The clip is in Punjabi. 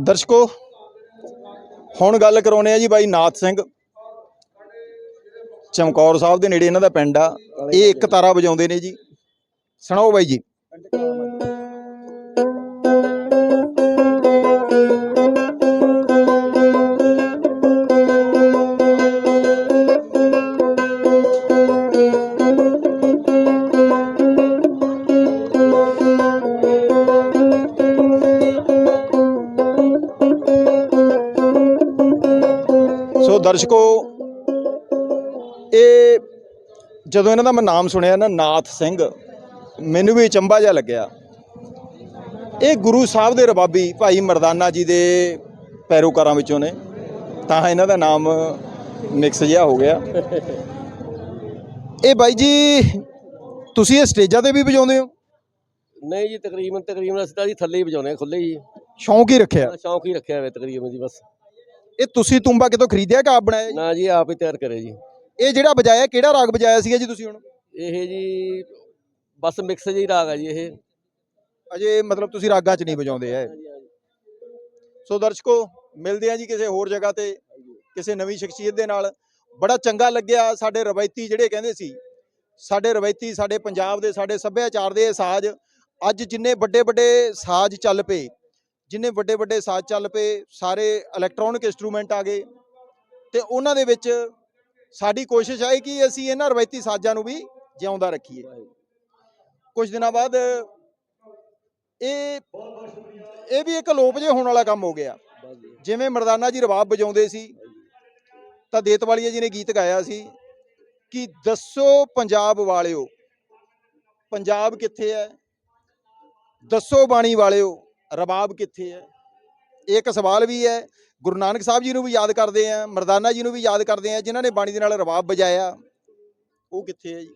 ਦਰਸ਼ਕੋ, ਹੁਣ ਗੱਲ ਕਰਾਉਨੇ ਆ ਜੀ ਬਾਈ ਨਾਥ ਸਿੰਘ। ਚਮਕੌਰ ਸਾਹਿਬ ਦੇ ਨੇੜੇ ਇਹਨਾਂ ਦਾ ਪਿੰਡ ਆ। ਇਹ ਇੱਕ ਤਾਰਾ ਵਜਾਉਂਦੇ ਨੇ ਜੀ। ਸੁਣਾਓ ਬਾਈ ਜੀ। ਦਰਸ਼ਕੋ ਇਹ ਜਦੋਂ ਇਹਨਾਂ ਦਾ ਮੈਂ ਨਾਮ ਸੁਣਿਆ ਨਾ ਨਾਥ ਸਿੰਘ ਮੈਨੂੰ ਵੀ ਚੰਬਾ ਜਿਹਾ ਲੱਗਿਆ। ਇਹ ਗੁਰੂ ਸਾਹਿਬ ਦੇ ਰਬਾਬੀ ਭਾਈ ਮਰਦਾਨਾ ਜੀ ਦੇ ਪੈਰੋਕਾਰਾਂ ਵਿੱਚੋਂ ਨੇ ਤਾਂ ਇਹਨਾਂ ਦਾ ਨਾਮ ਮਿਕਸ ਜਿਹਾ ਹੋ ਗਿਆ। ਇਹ ਬਾਈ ਜੀ ਤੁਸੀਂ ਇਹ ਸਟੇਜਾਂ ਤੇ ਵੀ ਵਜਾਉਂਦੇ ਹੋ? ਨਹੀਂ ਜੀ ਤਕਰੀਬਨ ਤਕਰੀਬਨ ਅਸੀਂ ਤਾਂ ਜੀ ਥੱਲੇ ਹੀ ਵਜਾਉਨੇ ਖੁੱਲੇ ਹੀ। ਸ਼ੌਂਕ ਹੀ ਰੱਖਿਆ। ਸ਼ੌਂਕ ਹੀ ਰੱਖਿਆ ਹੋਇਆ ਤਕਰੀਬਨ ਜੀ ਬਸ। ਇਹ ਤੁਸੀਂ ਤੁੰਬਾ ਕਿਤੋਂ ਖਰੀਦਿਆ ਕਿ ਆਪ ਬਣਾਇਆ ਜੀ? ਨਾ ਜੀ ਆਪ ਹੀ ਤਿਆਰ ਕਰੇ ਜੀ। ਇਹ ਜਿਹੜਾ ਵਜਾਇਆ ਕਿਹੜਾ ਰਾਗ ਵਜਾਇਆ ਸੀਗਾ ਜੀ ਤੁਸੀਂ ਹੁਣ? ਇਹ ਜੀ ਬਸ ਮਿਕਸ ਜਿਹੀ ਰਾਗ ਆ ਜੀ ਇਹ। ਅਜੇ ਮਤਲਬ ਤੁਸੀਂ ਰਾਗਾਂ 'ਚ ਨਹੀਂ ਵਜਾਉਂਦੇ ਐ ਸੋ ਦਰਸ਼ਕੋ ਮਿਲਦੇ ਆ ਜੀ ਕਿਸੇ ਹੋਰ ਜਗ੍ਹਾ ਤੇ ਕਿਸੇ ਨਵੀਂ ਸ਼ਖਸੀਅਤ ਦੇ ਨਾਲ। ਬੜਾ ਚੰਗਾ ਲੱਗਿਆ ਸਾਡੇ ਰਵਾਇਤੀ ਜਿਹੜੇ ਕਹਿੰਦੇ ਸੀ ਸਾਡੇ ਰਵਾਇਤੀ ਸਾਡੇ ਪੰਜਾਬ ਦੇ ਸਾਡੇ ਸੱਭਿਆਚਾਰ ਦੇ ਸਾਜ਼। ਅੱਜ ਜਿੰਨੇ ਵੱਡੇ ਵੱਡੇ ਸਾਜ਼ ਚੱਲ ਪਏ ਜਿੰਨੇ ਵੱਡੇ ਵੱਡੇ ਸਾਜ਼ ਚੱਲ ਪਏ, ਸਾਰੇ ਇਲੈਕਟ੍ਰੋਨਿਕ ਇਨਸਟਰੂਮੈਂਟ ਆ ਗਏ। ਤੇ ਉਹਨਾਂ ਦੇ ਵਿੱਚ ਸਾਡੀ ਕੋਸ਼ਿਸ਼ ਹੈ ਕਿ ਅਸੀਂ ਇਹਨਾਂ ਰਵਾਇਤੀ ਸਾਜ਼ਾਂ ਨੂੰ ਵੀ ਜਿਉਂਦਾ ਰੱਖੀਏ। ਕੁਝ ਦਿਨਾਂ ਬਾਅਦ ਇਹ ਇਹ ਵੀ ਇੱਕ ਲੋਪ ਜੇ ਹੋਣ ਵਾਲਾ ਕੰਮ ਹੋ ਗਿਆ। ਜਿਵੇਂ ਮਰਦਾਨਾ ਜੀ ਰਬਾਬ ਵਜਾਉਂਦੇ ਸੀ, ਤਾਂ ਦੇਤਵਾਲੀਆ ਜੀ ਨੇ ਗੀਤ ਗਾਇਆ ਸੀ ਕਿ ਦੱਸੋ ਪੰਜਾਬ ਵਾਲਿਓ, ਪੰਜਾਬ ਕਿੱਥੇ ਹੈ? ਦੱਸੋ ਬਾਣੀ ਵਾਲਿਓ ਰਬਾਬ ਕਿੱਥੇ ਹੈ? ਇਹ ਇੱਕ ਸਵਾਲ ਵੀ ਹੈ। ਗੁਰੂ ਨਾਨਕ ਸਾਹਿਬ ਜੀ ਨੂੰ ਵੀ ਯਾਦ ਕਰਦੇ ਆ ਮਰਦਾਨਾ ਜੀ ਨੂੰ ਵੀ ਯਾਦ ਕਰਦੇ ਆ ਜਿਨ੍ਹਾਂ ਨੇ ਬਾਣੀ ਦੇ ਨਾਲ ਰਬਾਬ ਵਜਾਇਆ। ਉਹ ਕਿੱਥੇ ਹੈ ਜੀ?